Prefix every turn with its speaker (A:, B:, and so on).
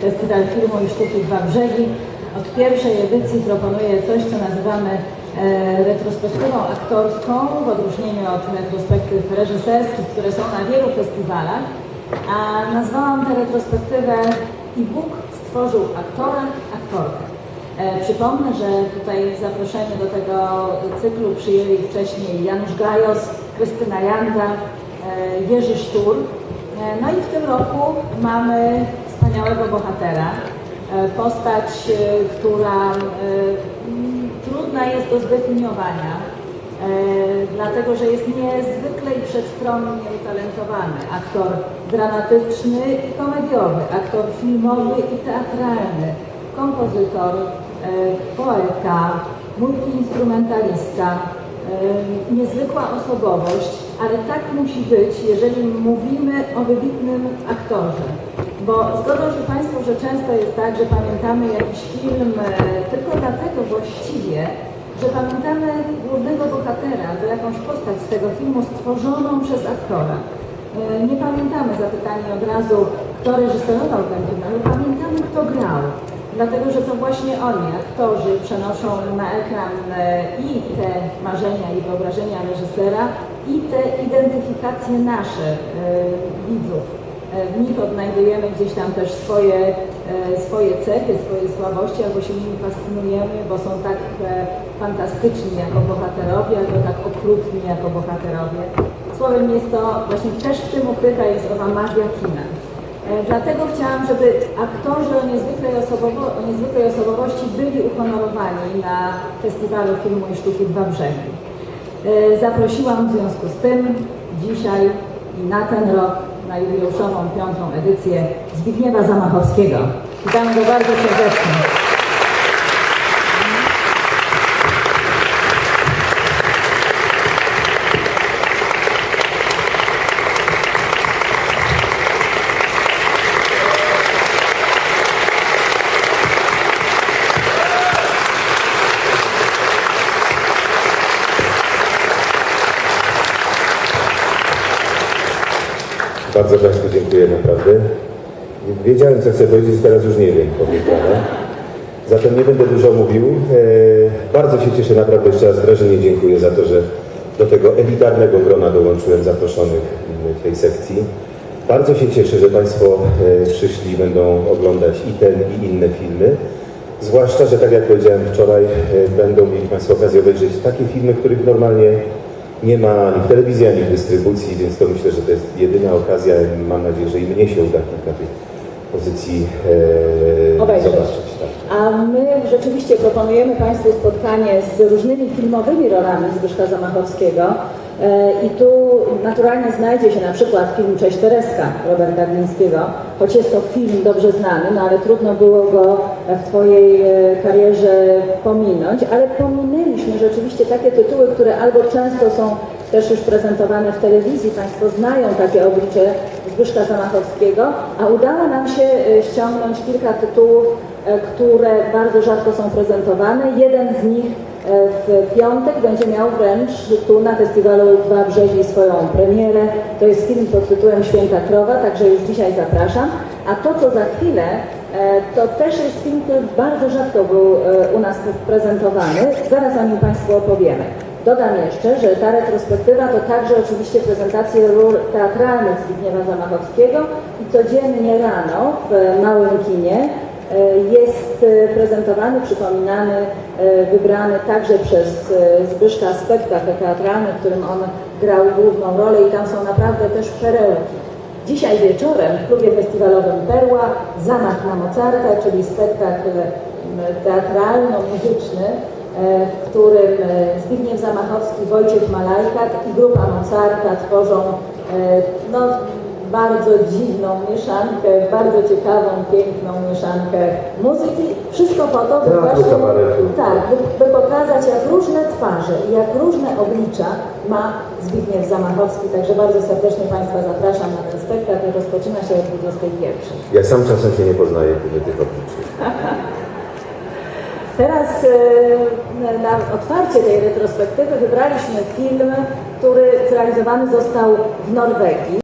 A: Festiwal Filmu i Sztuki Dwa Brzegi. Od pierwszej edycji proponuję coś, co nazywamy e, retrospektywą aktorską, w odróżnieniu od retrospektyw reżyserskich, które są na wielu festiwalach. A nazwałam tę retrospektywę i Bóg stworzył aktora, aktorkę. E, Przypomnę, że tutaj zaproszenie do tego cyklu przyjęli wcześniej Janusz Gajos, Krystyna Janda, e, Jerzy Sztur. No i w tym roku mamy wspaniałego bohatera, e, postać, e, która e, trudna jest do zdefiniowania, dlatego że jest niezwykle i wszechstronnie utalentowany. Aktor dramatyczny i komediowy, aktor filmowy i teatralny, kompozytor, poeta, multiinstrumentalista, niezwykła osobowość, ale tak musi być, jeżeli mówimy o wybitnym aktorze. Bo zgodzą się Państwo, że często jest tak, że pamiętamy jakiś film e, tylko dlatego właściwie, że pamiętamy głównego bohatera albo jakąś postać z tego filmu stworzoną przez aktora. E, Nie pamiętamy zapytani od razu, kto reżyserował ten film, ale pamiętamy, kto grał. Dlatego, że to właśnie oni, aktorzy, przenoszą na ekran e, i te marzenia i wyobrażenia reżysera, i te identyfikacje nasze widzów. E, W nich odnajdujemy gdzieś tam też swoje, e, swoje cechy, swoje słabości, albo się nimi fascynujemy, bo są tak e, fantastyczni jako bohaterowie, albo tak okrutni jako bohaterowie. Słowem jest to właśnie też w tym ukryta jest owa magia kina. Dlatego chciałam, żeby aktorzy o niezwykłej, osobowo, o niezwykłej osobowości byli uhonorowani na Festiwalu Filmu i Sztuki Dwa Brzegi. Zaprosiłam w związku z tym dzisiaj i na ten rok, na jubileuszową piątą edycję Zbigniewa Zamachowskiego. Witam go bardzo serdecznie.
B: Bardzo Państwu dziękuję naprawdę. Wiedziałem, co chcę powiedzieć, teraz już nie wiem, powiem prawdę. Zatem nie będę dużo mówił. E, bardzo się cieszę, naprawdę jeszcze raz wyraźnie dziękuję za to, że do tego elitarnego grona dołączyłem zaproszonych w tej sekcji. Bardzo się cieszę, że Państwo e, przyszli, będą oglądać i ten, i inne filmy. Zwłaszcza, że tak jak powiedziałem wczoraj, e, będą mieli Państwo okazję obejrzeć takie filmy, których normalnie nie ma ani w telewizji, ani w dystrybucji, więc to myślę, że to jest jedyna okazja. Mam nadzieję, że i mnie się uda kilka tych pozycji e,
A: Obejrzeć.
B: zobaczyć. Tak.
A: A my rzeczywiście proponujemy Państwu spotkanie z różnymi filmowymi rolami Zbyszka Zamachowskiego. E, I tu naturalnie znajdzie się na przykład film Cześć Tereska Roberta Glińskiego, choć jest to film dobrze znany, no ale trudno było go w Twojej e, karierze pominąć, ale pominęliśmy rzeczywiście takie tytuły, które albo często są też już prezentowane w telewizji, Państwo znają takie oblicze Zbyszka Zamachowskiego, a udało nam się e, ściągnąć kilka tytułów, które bardzo rzadko są prezentowane. Jeden z nich w piątek będzie miał wręcz tu na festiwalu Dwa Brzegi swoją premierę. To jest film pod tytułem Święta Krowa, także już dzisiaj zapraszam. A to, co za chwilę, e, to też jest film, który bardzo rzadko był e, u nas prezentowany. Zaraz o nim Państwu opowiemy. Dodam jeszcze, że ta retrospektywa to także oczywiście prezentacje ról teatralnych Zbigniewa Zamachowskiego i codziennie rano w małym kinie e, e, prezentowany, przypominany, e, wybrany także przez e, Zbyszka spektakl teatralny, w którym on grał główną rolę i tam są naprawdę też perełki. Dzisiaj wieczorem w klubie festiwalowym Perła Zamach na Mozarta, czyli spektakl teatralno-muzyczny, w którym Zbigniew Zamachowski, Wojciech Malajkat i grupa Mozarta tworzą no, bardzo dziwną mieszankę, bardzo ciekawą, piękną mieszankę muzyki. Wszystko po to, by
B: Teatru
A: właśnie
B: kabaretu.
A: tak, by, by pokazać, jak różne twarze i jak różne oblicza ma Zbigniew Zamachowski. Także bardzo serdecznie Państwa zapraszam na ten spektakl. Rozpoczyna się o 21.
B: Ja sam czasem się nie poznaję tych obliczy.
A: Teraz e, na otwarcie tej retrospektywy wybraliśmy film, który zrealizowany został w Norwegii.